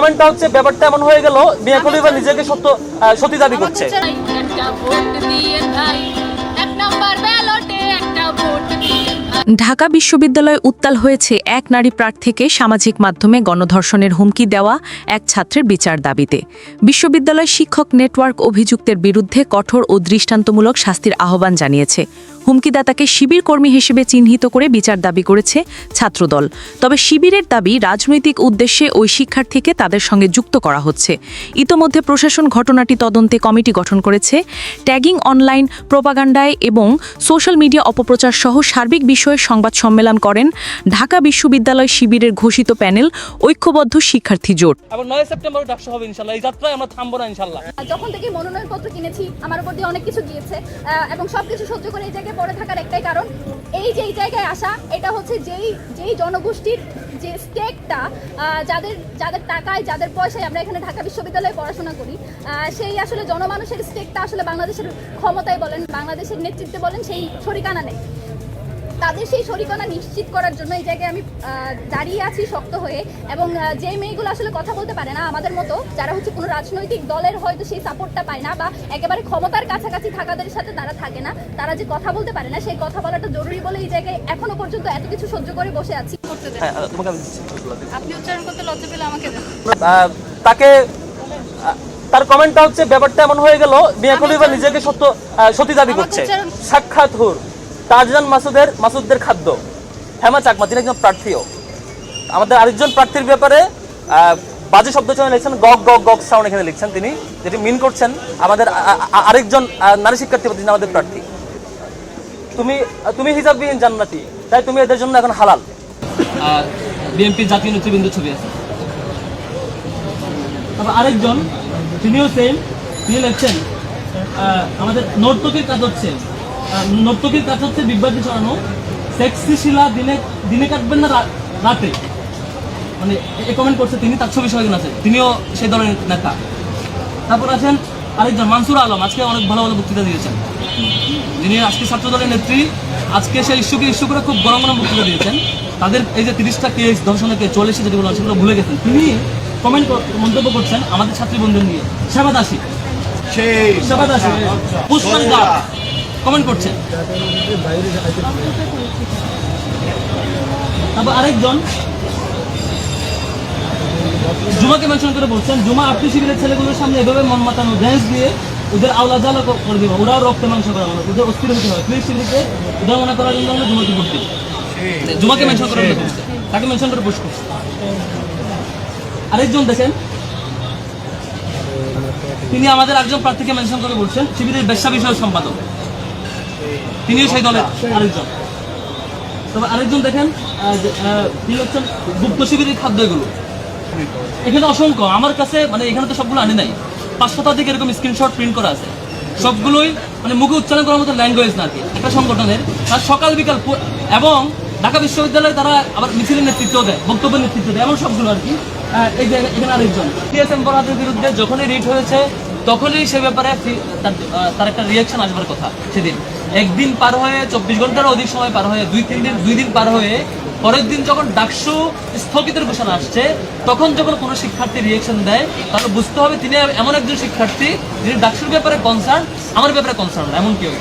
কমেন্টটা হচ্ছে ব্যাপারটা এমন হয়ে গেল মিয়া খলিফা নিজেকে সত্য আহ, সতী দাবি করছে। ঢাকা বিশ্ববিদ্যালয়ে উত্তাল হয়েছে এক নারী প্রার্থীকে সামাজিক মাধ্যমে গণধর্ষণের হুমকি দেওয়া এক ছাত্রের বিচার দাবিতে। বিশ্ববিদ্যালয় শিক্ষক নেটওয়ার্ক অভিযুক্তের বিরুদ্ধে কঠোর ও দৃষ্টান্তমূলক শাস্তির আহ্বান জানিয়েছে। হুমকিদাতাকে শিবির কর্মী হিসেবে চিহ্নিত করে বিচার দাবি করেছে ছাত্রদল। তবে শিবিরের দাবি রাজনৈতিক উদ্দেশ্যে ওই শিক্ষার্থীকে তাদের সঙ্গে যুক্ত করা হচ্ছে। ইতোমধ্যে প্রশাসন ঘটনাটি তদন্তে কমিটি গঠন করেছে। ট্যাগিং অনলাইন প্রোপাগান্ডায় এবং সোশ্যাল মিডিয়া অপপ্রচার সহ সার্বিক বিষয়ে সংবাদ সম্মেলন করেন ঢাকা বিশ্ববিদ্যালয় শিবিরের ঘোষিত প্যানেল ঐক্যবদ্ধ শিক্ষার্থী জোট। আবার নয় সেপ্টেম্বর ডাকসু হবে ইনশাল্লাহ। এই যাত্রায় আমরা থামবো না ইনশাল্লাহ। যখন থেকে মনোনয়নপত্র কিনেছি আমার উপর দিয়ে অনেক কিছু গিয়েছে এবং সব কিছু সহ্য করে এই জায়গায় পড়ে থাকার একটাই কারণ, এই যে এই জায়গায় আসা, এটা হচ্ছে যেই যেই জনগোষ্ঠীর যে স্টেকটা যাদের যাদের টাকায়, যাদের পয়সায় আমরা এখানে ঢাকা বিশ্ববিদ্যালয়ে পড়াশোনা করি সেই আসলে জনমানুষের স্টেকটা আসলে বাংলাদেশের ক্ষমতায় বলেন, বাংলাদেশের নেতৃত্বে বলেন, সেই শরিকানা নেই। তাদের সেই শরিকনা নিশ্চিত করার জন্য এই জায়গায় আমি দাঁড়িয়ে আছি শক্ত হয়ে। এবং যে মেয়েগুলো আসলে কথা বলতে পারে না আমাদের মতো যারা হচ্ছে কোনো রাজনৈতিক দলের হয়তো সেই সাপোর্টটা পায় না বা একেবারে ক্ষমতার কাছাকাছি থাকাদের সাথে তারা থাকে না তারা যে কথা বলতে পারে না সেই কথা বলাটা জরুরি বলে এই জায়গায় এখনও পর্যন্ত এত কিছু সহ্য করে বসে আছি। করতে দেন। হ্যাঁ তোমাকে আমি দিচ্ছি। আপনি উচ্চারণ করতে লজ্জা পেলে আমাকে দেন। তাকে তার কমেন্টটা হচ্ছে ব্যাপারটা এমন হয়ে গেল মিয়া খলিফা নিজেকে সত্য সতী দাবি করছে। সাক্ষাৎ হুর। তাজজান মাসুদের, মাসুদদের খাদ্য। হেমা চাকমা, তিনি একজন প্রার্থীও। আমাদের আরেকজন প্রার্থীর ব্যাপারে বাজে শব্দ চয়ন লিখছেন গগ গগ গগ সাউন্ড এখানে লিখছেন তিনি, যেটি মিন করছেন আমাদের আরেকজন নারী শিক্ষার্থী তিনি আমাদের প্রার্থী। তুমি তুমি হিজাববিহীন জান্নাতি, তাই তুমি এদের জন্য এখন হালাল। বিএনপি জাতীয় নেতৃবৃন্দ ছবি আছে। তারপর আরেকজন, তিনিও সেম তিনি লিখছেন আমাদের নর্তকীর কাজ হচ্ছে নর্তকীর কাজ হচ্ছে বিভ্রান্তি ছড়ানো। সেক্সি শিলা দিনে দিনে কাটবেন না রাতে? মানে এই কমেন্ট করছে তিনি তার ছবি সবাই আছে তিনিও সেই দলের নেতা। তারপর আছেন আরেকজন মানসুর আলম আজকে অনেক ভালো ভালো বক্তৃতা দিয়েছেন। যিনি আজকে ছাত্র দলের নেত্রী আজকে সেই ইস্যুকে ইস্যু করে খুব গরম গরম বক্তৃতা দিয়েছেন। তাদের এই যে তিরিশটা কেস ধর্ষণের কেস চল্লিশটা যেগুলো সেগুলো ভুলে গেছেন। তিনি কমেন্ট মন্তব্য করছেন আমাদের ছাত্রী বন্ধু নিয়ে। সেবা দাসী। সেবা দাসী। পুষ্পান দাস। কমেন্ট করছেন? তারপর আরেকজন জুমাকে মেনশন করে বলছেন, জুমা আপনি শিবিরের ছেলেগুলোর সামনে এভাবে মন মাতানো ড্যান্স দিয়ে ওদের আওলা জ্বালা করে দিব। ওরাও রক্ত মাংস করা হবে ওদের অস্থির হতে হবে। প্লিজ শিবিরকে মনে করার জন্য আমরা জুমাকে ভোট দিব জুমাকে মেনশন করে করছে তাকে মেনশন করে পোস্ট করছে। আরেকজন দেখেন, তিনি আমাদের একজন প্রার্থীকে মেনশন করে বলছেন, শিবিরের ব্যবসা বিষয় সম্পাদক। তিনিও সেই দলের আরেকজন। তবে আরেকজন দেখেন তিনি হচ্ছেন গুপ্ত শিবিরের খাদ্য এগুলো এখানে অসংখ্য, আমার কাছে মানে এখানে তো সবগুলো আনি নাই। পাঁচ শতাধিক এরকম স্ক্রিনশট প্রিন্ট করা আছে। সবগুলোই মানে মুখে উচ্চারণ করার মতো ল্যাঙ্গুয়েজ না কি, একটা সংগঠনের। তার সকাল, বিকাল এবং ঢাকা বিশ্ববিদ্যালয়ে তারা আবার মিছিলের নেতৃত্ব দেয়, বক্তব্যের নেতৃত্ব দেয়, এমন সবগুলো আর কি। এই যে এখানে আরেকজন। টিএসএম বরাদের বিরুদ্ধে যখনই রিট হয়েছে, তখনই সে ব্যাপারে তার একটা রিয়াকশন আসবার কথা সেদিন। একদিন পার হয়ে চব্বিশ ঘণ্টার অধিক সময় পার হয়ে দুই, তিন দিন, দুই দিন পার হয়ে পরের দিন যখন ডাকসু স্থগিতের ঘোষণা আসছে, তখন যখন কোনো শিক্ষার্থী রিয়েকশন দেয়, তাহলে বুঝতে হবে তিনি এমন একজন শিক্ষার্থী যিনি ডাকসুর ব্যাপারে কনসার্ন আমার ব্যাপারে কনসার্ন এমন কেউ